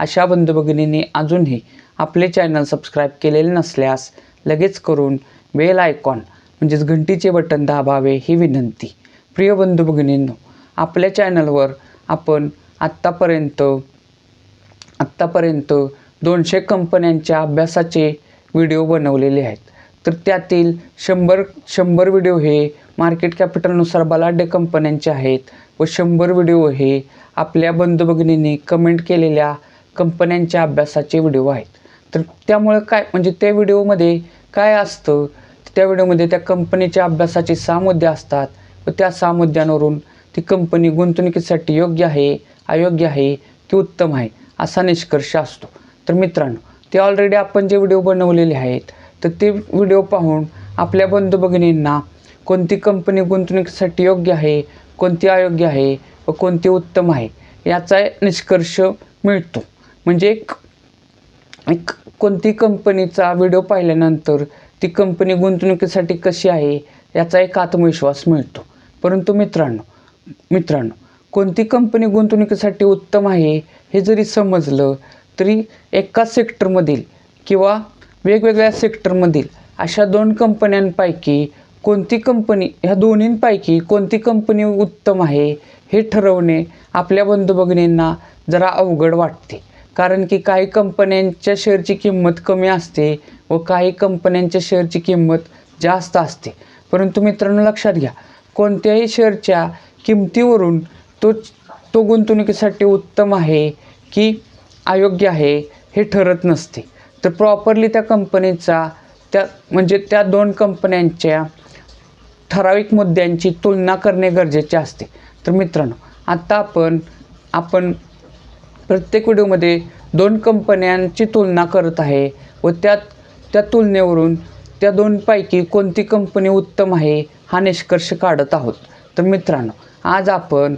अशा बंधू भगिनींनी अजूनही आपले चॅनल सबस्क्राईब केलेले नसल्यास लगेच करून बेल आयकॉन म्हणजेच घंटीचे बटन दाबावे ही विनंती. प्रिय बंधू भगिनींनो आपल्या चॅनलवर आपण आत्तापर्यंत आत्तापर्यंत दोनशे कंपन्यांच्या अभ्यासाचे व्हिडिओ बनवलेले आहेत. तर त्यातील शंभर शंभर व्हिडिओ हे मार्केट कॅपिटलनुसार बलाढ्य कंपन्यांचे आहेत व शंभर व्हिडिओ हे आपल्या बंधू भगिनींनी कमेंट केलेल्या कंपन्यांच्या अभ्यासाचे व्हिडिओ आहेत. तर त्यामुळे काय म्हणजे त्या व्हिडिओमध्ये काय असतं? त्या व्हिडिओमध्ये त्या कंपनीच्या अभ्यासाचे सहा मुद्दे असतात. व त्या सहा मुद्द्यांवरून ती कंपनी गुंतवणुकीसाठी योग्य आहे अयोग्य आहे की उत्तम आहे असा निष्कर्ष असतो. तर मित्रांनो ते ऑलरेडी आपण जे व्हिडिओ बनवलेले आहेत तर ते व्हिडिओ पाहून आपल्या बंधू भगिनींना कोणती कंपनी गुंतवणुकीसाठी योग्य आहे कोणती अयोग्य आहे व कोणती उत्तम आहे याचा निष्कर्ष मिळतो. म्हणजे एक एक कोणती कंपनीचा व्हिडिओ पाहिल्यानंतर ती कंपनी गुंतवणुकीसाठी कशी आहे याचा एक आत्मविश्वास मिळतो. परंतु मित्रांनो मित्रांनो कोणती कंपनी गुंतवणुकीसाठी उत्तम आहे हे जरी समजलं तरी एका सेक्टरमधील किंवा वेगवेगळ्या सेक्टरमधील अशा दोन कंपन्यांपैकी कोणती कंपनी ह्या दोन्हींपैकी कोणती कंपनी उत्तम आहे हे ठरवणे आपल्या बंधुभगिनींना जरा अवघड वाटते. कारण की काही कंपन्यांच्या शेअरची किंमत कमी असते व काही कंपन्यांच्या शेअरची किंमत जास्त असते. परंतु मित्रांनो लक्षात घ्या कोणत्याही शेअरच्या किमतीवरून तो तो गुंतवणुकीसाठी उत्तम आहे की अयोग्य आहे हे ठरत नसते. तर प्रॉपरली त्या कंपनीचा त्या म्हणजे त्या दोन कंपन्यांच्या ठराविक मुद्द्यांची तुलना करणे गरजेचे असते. तर मित्रांनो आत्ता आपण आपण प्रत्येक व्हिडिओमध्ये दोन कंपन्यांची तुलना करत आहे व त्यात त्या तुलनेवरून त्या दोनपैकी कोणती कंपनी उत्तम आहे हा निष्कर्ष काढत आहोत. तर मित्रांनो आज आपण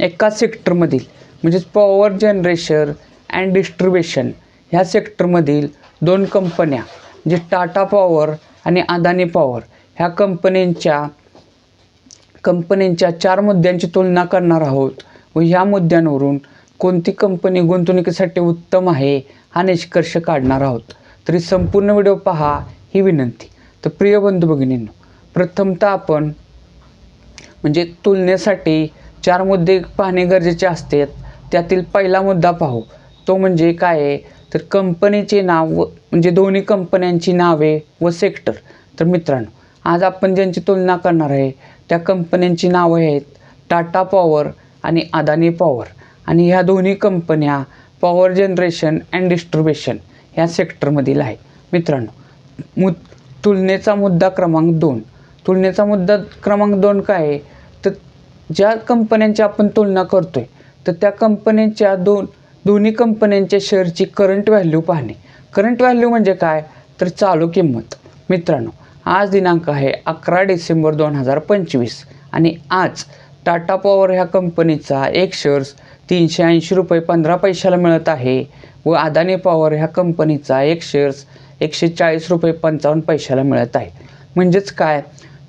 एका सेक्टरमधील म्हणजेच पॉवर जनरेशन अँड डिस्ट्रीब्युशन ह्या सेक्टरमधील दोन कंपन्या म्हणजे टाटा पॉवर आणि अदानी पॉवर ह्या कंपन्यांच्या कंपनींच्या चार मुद्द्यांची तुलना करणार आहोत व ह्या मुद्द्यांवरून कोणती कंपनी गुंतवणुकीसाठी उत्तम आहे हा निष्कर्ष काढणार आहोत. तरी संपूर्ण व्हिडिओ पहा ही विनंती. तर प्रिय बंधू भगिनींनो प्रथमतः आपण म्हणजे तुलनेसाठी चार मुद्दे पाहणे गरजेचे असते. त्यातील पहिला मुद्दा पाहू. तो म्हणजे काय आहे? तर कंपनीचे नाव व म्हणजे दोन्ही कंपन्यांची नावे व सेक्टर. तर मित्रांनो आज आपण ज्यांची तुलना करणार आहे त्या कंपन्यांची नावं आहेत टाटा पॉवर आणि अदानी पॉवर. आणि ह्या दोन्ही कंपन्या पॉवर जनरेशन अँड डिस्ट्रीब्युशन ह्या सेक्टरमधील आहे. मित्रांनो मु तुलनेचा मुद्दा क्रमांक दोन. तुलनेचा मुद्दा क्रमांक दोन काय आहे? तर ज्या कंपन्यांची आपण तुलना करतो आहे तर त्या कंपन्यांच्या दोन दोन्ही कंपन्यांच्या शेअरची करंट व्हॅल्यू पाहणे. करंट व्हॅल्यू म्हणजे काय? तर चालू किंमत. मित्रांनो आज दिनांक आहे अकरा डिसेंबर दोन हजार पंचवीस आणि आज टाटा पॉवर ह्या कंपनीचा एक शेअर्स तीनशे ऐंशी रुपये पंधरा पैशाला मिळत आहे व अदानी पॉवर ह्या कंपनीचा एक शेअर्स एकशे चाळीस रुपये पंचावन्न पैशाला मिळत आहे. म्हणजेच काय?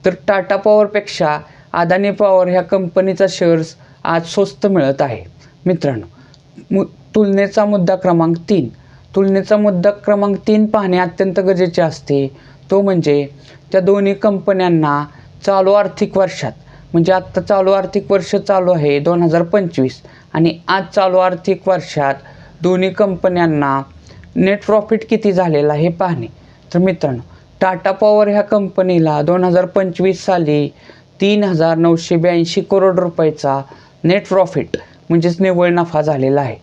तर टाटा पॉवरपेक्षा अदानी पॉवर ह्या कंपनीचा शेअर्स आज स्वस्त मिळत आहे. मित्रांनो मु तुलनेचा मुद्दा क्रमांक तीन. तुलनेचा मुद्दा क्रमांक तीन पाहणे अत्यंत गरजेचे असते. तो म्हणजे त्या दोन्ही कंपन्यांना चालू आर्थिक वर्षात म्हणजे आत्ता चालू आर्थिक वर्ष चालू आहे दोन हजार पंचवीस. आणि आज चालू आर्थिक वर्षात दोन्ही कंपन्यांना नेट प्रॉफिट किती झालेला हे पाहणे. तर मित्रांनो टाटा पॉवर ह्या कंपनीला दोन हजार पंचवीस साली तीन हजार नऊशे ब्याऐंशी करोड रुपयाचा नेट प्रॉफिट म्हणजेच निव्वळ नफा झालेला आहे.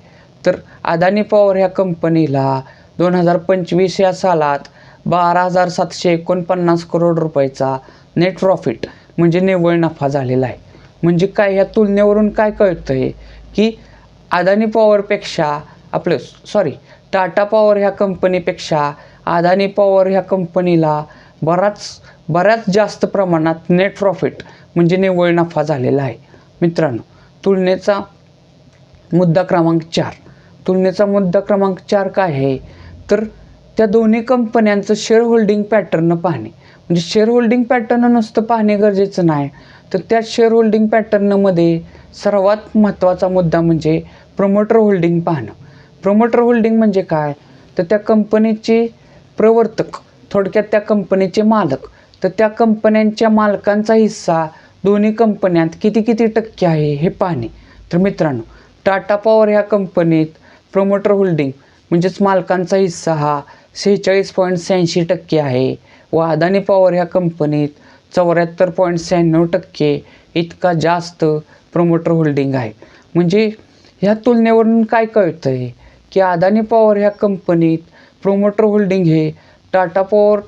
तर अदानी पॉवर ह्या कंपनीला दोन हजार पंचवीस या सालात बारा हजार सातशे एकोणपन्नास करोड रुपयाचा नेट प्रॉफिट म्हणजे निव्वळ नफा झालेला आहे. म्हणजे काय ह्या तुलनेवरून काय कळतं आहे की अदानी पॉवरपेक्षा आपलं सॉरी टाटा पॉवर ह्या कंपनीपेक्षा अदानी पॉवर ह्या कंपनीला बराच बऱ्याच जास्त प्रमाणात नेट प्रॉफिट म्हणजे निव्वळ नफा झालेला आहे. मित्रांनो तुलनेचा मुद्दा क्रमांक चार. तुलनेचा मुद्दा क्रमांक चार काय आहे? तर त्या दोन्ही कंपन्यांचं शेअर होल्डिंग पॅटर्न पाहणे. म्हणजे शेअर होल्डिंग पॅटर्न नुसतं पाहणे गरजेचं नाही. तर त्या शेअर होल्डिंग पॅटर्नमध्ये सर्वात महत्त्वाचा मुद्दा म्हणजे प्रमोटर होल्डिंग पाहणं. प्रमोटर होल्डिंग म्हणजे काय? तर त्या कंपनीचे प्रवर्तक थोडक्यात त्या कंपनीचे मालक तर त्या कंपन्यांच्या मालकांचा हिस्सा दोन्ही कंपन्यात किती किती टक्के आहे हे पाहणे. तर मित्रांनो टाटा पॉवर ह्या कंपनीत प्रमोटर होल्डिंग म्हणजेच मालकांचा हिस्सा हा सेहेचाळीस पॉईंट शहाऐंशी टक्के आहे. व अदानी पॉवर ह्या कंपनीत चौऱ्याहत्तर पॉईंट शहाण्णव टक्के इतका जास्त प्रमोटर होल्डिंग आहे. म्हणजे ह्या तुलनेवरून काय कळतं आहे की अदानी पॉवर ह्या कंपनीत प्रमोटर होल्डिंग हे टाटा पॉवर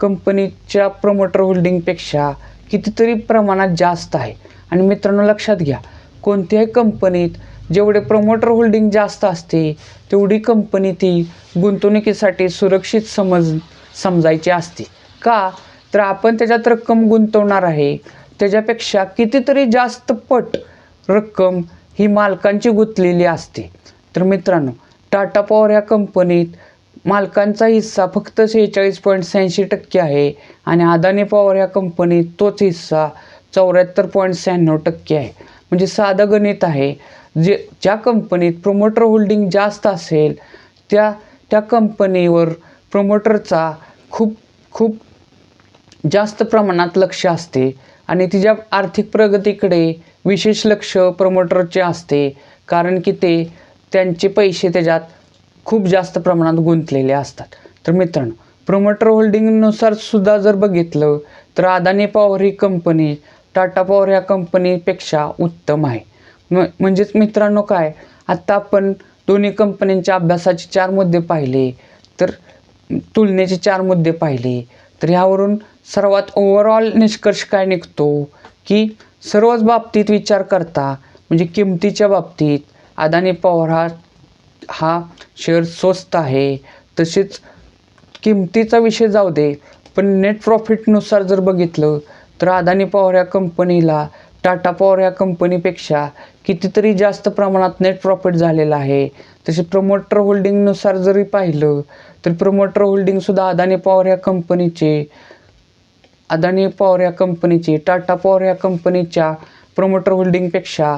कंपनीच्या प्रमोटर होल्डिंगपेक्षा कितीतरी प्रमाणात जास्त आहे. आणि मित्रांनो लक्षात घ्या कोणत्याही कंपनीत जेवढे प्रमोटर होल्डिंग जास्त असते तेवढी कंपनी ती गुंतवणुकीसाठी सुरक्षित समज समजायची असते. का? तर आपण त्याच्यात रक्कम गुंतवणार आहे. त्याच्यापेक्षा कितीतरी जास्त पट रक्कम ही मालकांची गुंतलेली असते. तर मित्रांनो टाटा पॉवर ह्या कंपनीत मालकांचा हिस्सा फक्त सेहेचाळीस पॉईंट शहाऐंशी टक्के आहे आणि अदानी पॉवर ह्या कंपनीत तोच हिस्सा चौऱ्याहत्तर पॉईंट शहाण्णव टक्के आहे. म्हणजे साधं गणित आहे. जे ज्या कंपनीत प्रमोटर होल्डिंग जास्त असेल त्या त्या कंपनीवर प्रमोटरचा खूप खूप जास्त प्रमाणात लक्ष असते आणि तिच्या आर्थिक प्रगतीकडे विशेष लक्ष प्रमोटरचे असते कारण की ते त्यांचे पैसे त्याच्यात खूप जास्त प्रमाणात गुंतलेले असतात. तर मित्रांनो प्रमोटर होल्डिंगनुसार सुद्धा जर बघितलं तर अदानी पॉवर ही कंपनी टाटा पॉवर या कंपनीपेक्षा उत्तम आहे. म म्हणजेच मित्रांनो काय? आत्ता आपण दोन्ही कंपन्यांच्या अभ्यासाचे चार मुद्दे पाहिले तर तुलनेचे चार मुद्दे पाहिले. तर ह्यावरून सर्वात ओव्हरऑल निष्कर्ष काय निघतो? की सर्वच बाबतीत विचार करता म्हणजे किमतीच्या बाबतीत अदानी पॉवर हा हा शेअर स्वस्त आहे तसेच किमतीचा विषय जाऊ दे पण नेट प्रॉफिटनुसार जर बघितलं तर अदानी पॉवर या कंपनीला टाटा पॉवर या कंपनीपेक्षा कितीतरी जास्त प्रमाणात नेट प्रॉफिट झालेला आहे. तसे प्रमोटर होल्डिंगनुसार जरी पाहिलं तर प्रमोटर होल्डिंगसुद्धा अदानी पॉवर या कंपनीचे अदानी पॉवर या कंपनीचे टाटा पॉवर या कंपनीच्या प्रमोटर होल्डिंगपेक्षा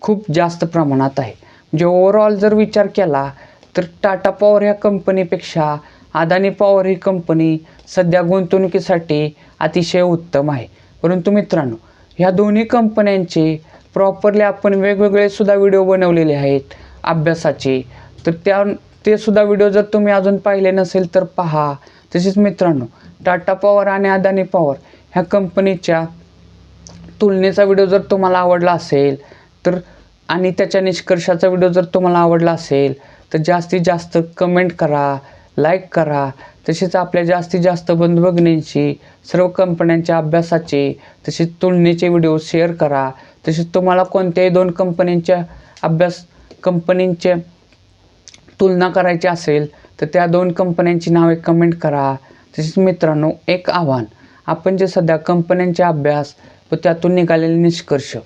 खूप जास्त प्रमाणात आहे. म्हणजे ओव्हरऑल जर विचार केला तर टाटा पॉवर ह्या कंपनीपेक्षा अदानी पॉवर ही कंपनी सध्या गुंतवणुकीसाठी अतिशय उत्तम आहे. परंतु मित्रांनो ह्या दोन्ही कंपन्यांचे प्रॉपरली आपण वेगवेगळे सुद्धा व्हिडिओ बनवलेले आहेत अभ्यासाचे. तर त्या ते सुद्धा व्हिडिओ जर तुम्ही अजून पाहिले नसेल तर पहा. तसेच मित्रांनो टाटा पॉवर आणि अदानी पॉवर ह्या कंपनीच्या तुलनेचा व्हिडिओ जर तुम्हाला आवडला असेल तर आणि त्याच्या निष्कर्षाचा व्हिडिओ जर तुम्हाला आवडला असेल तर जास्तीत जास्त कमेंट करा लाईक करा. तसेच आपल्या जास्तीत जास्त बंधू भगिनींशी सर्व कंपन्यांच्या अभ्यासाचे तसेच तुलनेचे व्हिडिओ शेअर करा. तसेच तुम्हाला कोणत्याही दोन कंपन्यांच्या अभ्यास कंपनींचे तुलना करायची असेल तर त्या दोन कंपन्यांची नावे कमेंट करा. तसेच मित्रांनो एक आव्हान. आपण जे सध्या कंपन्यांचा अभ्यास व त्यातून निघालेले निष्कर्ष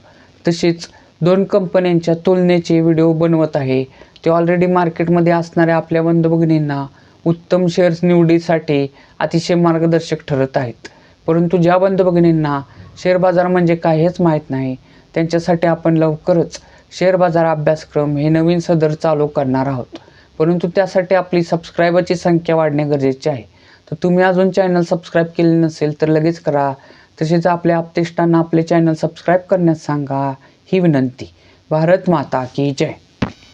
तसेच दोन कंपन्यांच्या तुलनेचे व्हिडिओ बनवत आहे ते ऑलरेडी मार्केटमध्ये असणाऱ्या आपल्या बंधू भगिनींना उत्तम शेअर्स निवडीसाठी अतिशय मार्गदर्शक ठरत आहेत. परंतु ज्या बंधू भगिनींना शेअर बाजार म्हणजे काय हेच माहीत नाही. त्यांच्यासाठी आपण लवकरच शेअर बाजार अभ्यासक्रम हे नवीन सदर चालू करणार आहोत. परंतु त्यासाठी आपली सबस्क्रायबरची संख्या वाढणे गरजेचे आहे. तर तुम्ही अजून चॅनल सबस्क्राईब केले नसेल तर लगेच करा. तसेच आपल्या आपतेष्टांना आपले चॅनल सबस्क्राईब करण्यास सांगा. ही विनंती. भारत माता की जय.